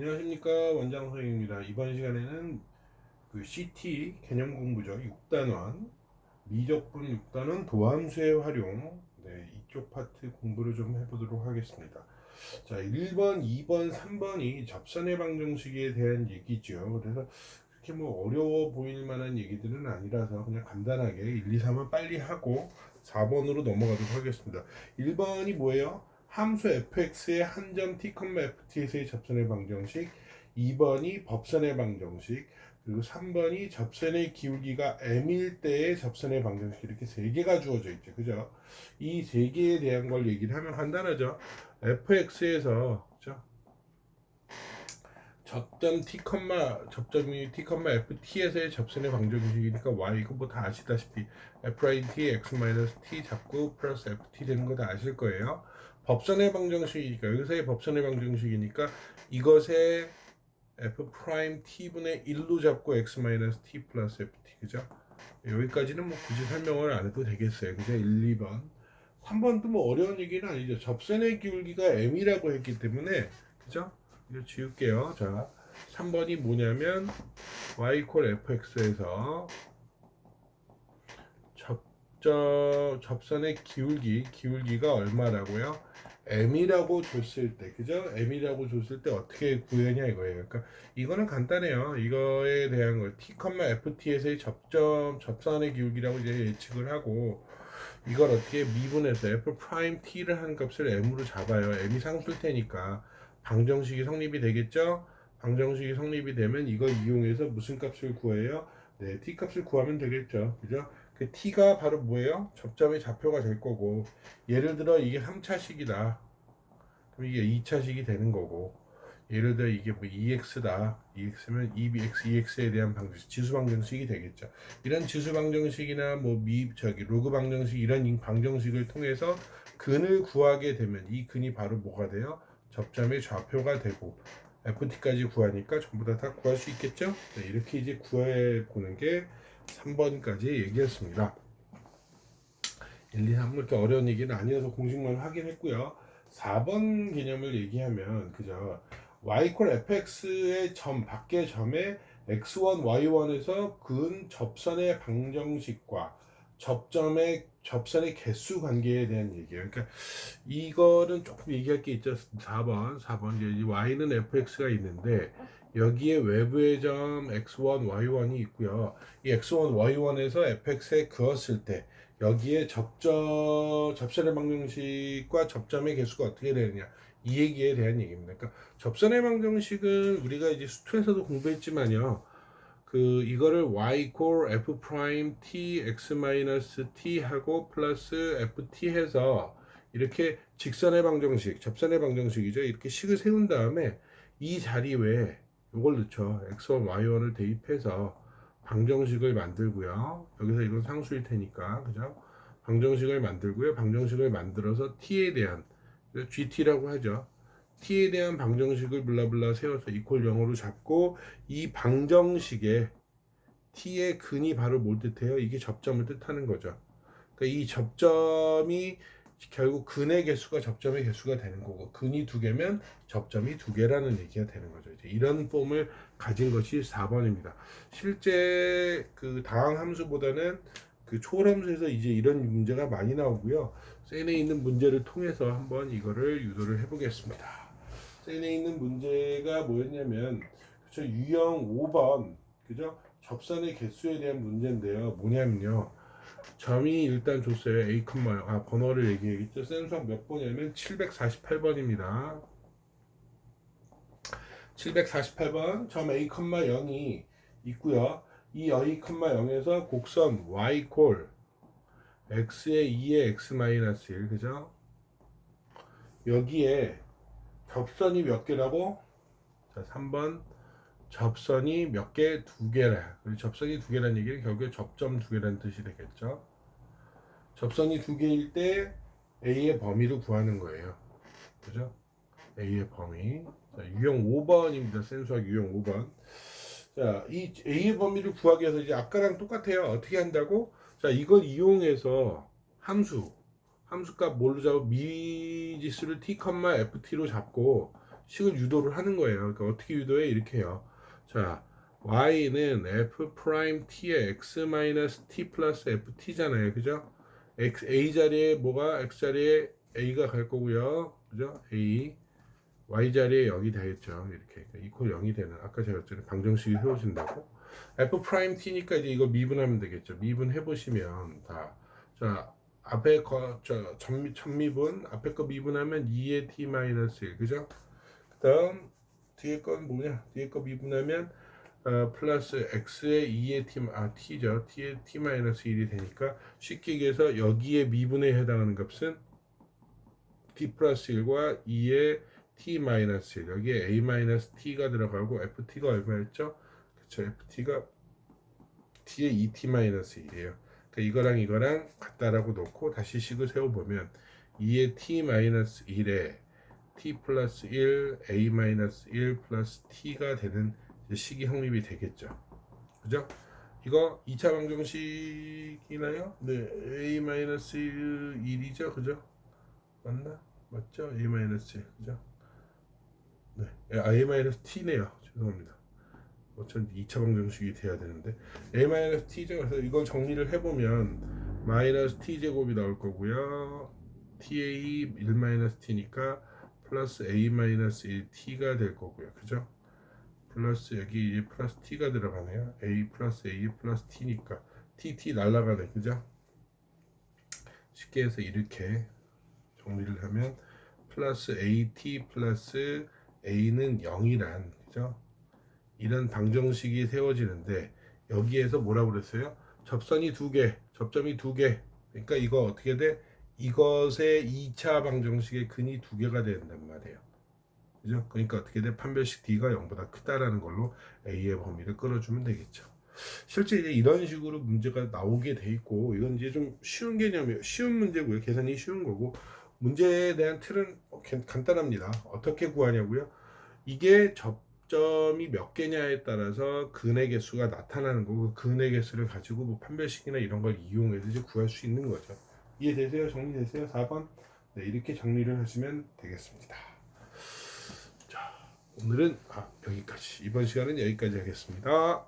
안녕하십니까 원장 선생입니다. 이번 시간에는 그 CT 개념 공부죠. 6단원 미적분 6단원 도함수의 활용 네, 이쪽 파트 공부를 좀 해보도록 하겠습니다. 자 1번, 2번, 3번이 접선의 방정식에 대한 얘기죠. 그래서 그렇게 뭐 어려워 보일 만한 얘기들은 아니라서 그냥 간단하게 1, 2, 3은 빨리 하고 4번으로 넘어가도록 하겠습니다. 1번이 뭐예요? 함수 fx의 한점 t, ft에서의 접선의 방정식 2번이 법선의 방정식 그리고 3번이 접선의 기울기가 m일 때의 접선의 방정식 이렇게 세 개가 주어져 있죠. 그죠? 이 세 개에 대한 걸 얘기를 하면 간단하죠. fx에서 그죠? 접점 t, 접점이 t, ft에서의 접선의 방정식이니까 y 이거 뭐 다 아시다시피 f(t) x t 잡고 플러스 ft 되는 거 다 아실 거예요 법선의 방정식이니까 여기서의 법선의 방정식이니까 이것의 f 프라임 t분의 1로 잡고 x 마이너스 t 플러스 ft 그죠? 여기까지는 뭐 굳이 설명을 안 해도 되겠어요. 그죠? 1, 2번. 3번도 뭐 어려운 얘기는 아니죠. 접선의 기울기가 m이라고 했기 때문에 그죠? 이거 지울게요. 자, 3번이 뭐냐면 y 콜 fx에서 접점 접선의 기울기 기울기가 얼마라고요? m이라고 줬을 때 그죠? m이라고 줬을 때 어떻게 구하냐 이거예요. 그러니까 이거는 간단해요. 이거에 대한 거 t, ft에서의 접점 접선의 기울기라고 이제 예측을 하고 이걸 어떻게 미분해서 f 프라임 t를 한 값을 m으로 잡아요. m이 상수일 테니까 방정식이 성립이 되겠죠? 방정식이 성립이 되면 이걸 이용해서 무슨 값을 구해요? 네, t 값을 구하면 되겠죠. 그죠? 그 t가 바로 뭐예요? 접점의 좌표가 될 거고 예를 들어 이게 3차식이다. 그럼 이게 2차식이 되는 거고 예를 들어 이게 뭐 2x다. 2x면 2bx, 2x에 대한 방정식, 지수 방정식이 되겠죠. 이런 지수 방정식이나 뭐 미 저기 로그 방정식 이런 방정식을 통해서 근을 구하게 되면 이 근이 바로 뭐가 돼요? 접점의 좌표가 되고 ft까지 구하니까 전부 다 다 구할 수 있겠죠? 네, 이렇게 이제 구해 보는 게 3번까지 얘기했습니다. 1, 2, 3 이렇게 어려운 얘기는 아니어서 공식만 확인했고요. 4번 개념을 얘기하면 그죠? y 콜 fx의 점 밖의 점에 x1, y1에서 근 접선의 방정식과 접점의 접선의 개수 관계에 대한 얘기예요. 그러니까 이거는 조금 얘기할 게 있죠. 4번, 4번 이제 y는 fx가 있는데 여기에 외부의 점 x1, y1이 있고요. 이 x1, y1에서 fx에 그었을 때 여기에 접점 접선의 방정식과 접점의 개수가 어떻게 되느냐 이 얘기에 대한 얘기입니다. 그러니까 접선의 방정식은 우리가 이제 수투에서도 공부했지만요. 그 이거를 y 콜 f 프라임 t x 마이너스 t 하고 플러스 ft 해서 이렇게 직선의 방정식, 접선의 방정식이죠. 이렇게 식을 세운 다음에 이 자리 외에 이걸 넣죠. x1, y1을 대입해서 방정식을 만들고요. 여기서 이건 상수일 테니까, 그죠? 방정식을 만들고요. 방정식을 만들어서 t에 대한 gt라고 하죠. t에 대한 방정식을 블라블라 세워서 이퀄 0으로 잡고 이 방정식에 t의 근이 바로 뭘 뜻해요? 이게 접점을 뜻하는 거죠. 그러니까 이 접점이 결국 근의 개수가 접점의 개수가 되는 거고 근이 두 개면 접점이 두 개라는 얘기가 되는 거죠. 이제 이런 폼을 가진 것이 4번입니다. 실제 그 다항 함수보다는 그 초월함수에서 이제 이런 문제가 많이 나오고요. 센에 있는 문제를 통해서 한번 이거를 유도를 해보겠습니다. 센에 있는 문제가 뭐였냐면 그쵸 유형 5번 그죠? 접선의 개수에 대한 문제인데요. 뭐냐면요. 점이 일단 줬어요. A, 아 번호를 얘기했죠. 센수학 몇 번이냐면 748번입니다. 748번 점 A, 0이 있고요. 이 A, 0에서 곡선 Y 콜 x의 2의 x 마이너스 1 그죠? 여기에 접선이 몇 개라고? 자, 3번 접선이 몇 개? 두 개라. 접선이 두 개라는 얘기는 결국에 접점 두 개라는 뜻이 되겠죠. 접선이 두 개일 때 A의 범위를 구하는 거예요. 그죠? A의 범위. 자, 유형 5번입니다. 센수학 유형 5번. 자, 이 A의 범위를 구하기 위해서 이제 아까랑 똑같아요. 어떻게 한다고? 자, 이걸 이용해서 함수, 함수값 뭘로 잡고 미지수를 t, ft로 잡고 식을 유도를 하는 거예요. 그러니까 어떻게 유도해? 이렇게 해요. 자, y는 f 프라임 t의 x 마이너스 t 플러스 ft잖아요. 그죠? x a 자리에 뭐가 x 자리에 a가 갈 거고요. 그죠? a y 자리에 0이 되겠죠. 이렇게 그러니까 이퀄 0이 되는 아까 제가 했잖아요. 방정식이 세워진다고. f 프라임 t니까 이제 이거 미분하면 되겠죠. 미분해 보시면 다 자, 앞에 거, 저, 전미, 전미분, 앞에 거 미분하면 2의 t 마이너스 1, 그죠? 그 다음, 뒤에 건 뭐냐? 뒤에 거 미분하면, 어, 플러스 x의 2의 t, 아, t죠. t의 t 마이너스 1이 되니까, 쉽게 얘기해서 여기에 미분에 해당하는 값은 t 플러스 1과 2의 t 마이너스 1, 여기에 a 마이너스 t가 들어가고, ft가 얼마였죠? 그쵸, ft가 t의 2t 마이너스 1이에요. 그러니까 이거랑 이거랑 같다라고 놓고 다시 식을 세워보면 2의 t 마이너스 1에 t 플러스 1, a 마이너스 1 플러스 t가 되는 식이 성립이 되겠죠. 그죠? 이거 2차 방정식이나요? 네, a 마이너스 1이죠, 그죠? 맞나? 맞죠? a 마이너스 1, 그죠? 네, a 마이너스 t네요. 죄송합니다. 어쩐 2차 방정식이 돼야 되는데 a-t죠. 그래서 이걸 정리를 해보면 마이너스 t 제곱이 나올 거고요. ta 1 t니까 플러스 a 1 t가 될 거고요. 그죠? 플러스 여기 이제 플러스 t가 들어가네요. a 플러스 a 플러스 t니까 t t 날라가네. 그죠? 쉽게 해서 이렇게 정리를 하면 플러스 at 플러스 a는 0이란 그죠? 이런 방정식이 세워지는데 여기에서 뭐라고 그랬어요? 접선이 두 개, 접점이 두 개. 그러니까 이거 어떻게 돼? 이것의 2차 방정식의 근이 두 개가 된단 말이에요. 그죠? 그러니까 어떻게 돼? 판별식 D가 0보다 크다라는 걸로 A의 범위를 끌어주면 되겠죠. 실제 이제 이런 식으로 문제가 나오게 돼 있고 이건 이제 좀 쉬운 개념이에요. 쉬운 문제고요. 계산이 쉬운 거고 문제에 대한 틀은 간- 간단합니다. 어떻게 구하냐고요? 이게 접점이 몇 개냐에 따라서 근의 개수가 나타나는 거고 그 근의 개수를 가지고 뭐 판별식이나 이런 걸 이용해서 이제 구할 수 있는 거죠. 이해되세요? 정리되세요? 4번? 네, 이렇게 정리를 하시면 되겠습니다. 자, 오늘은 아, 여기까지. 이번 시간은 여기까지 하겠습니다.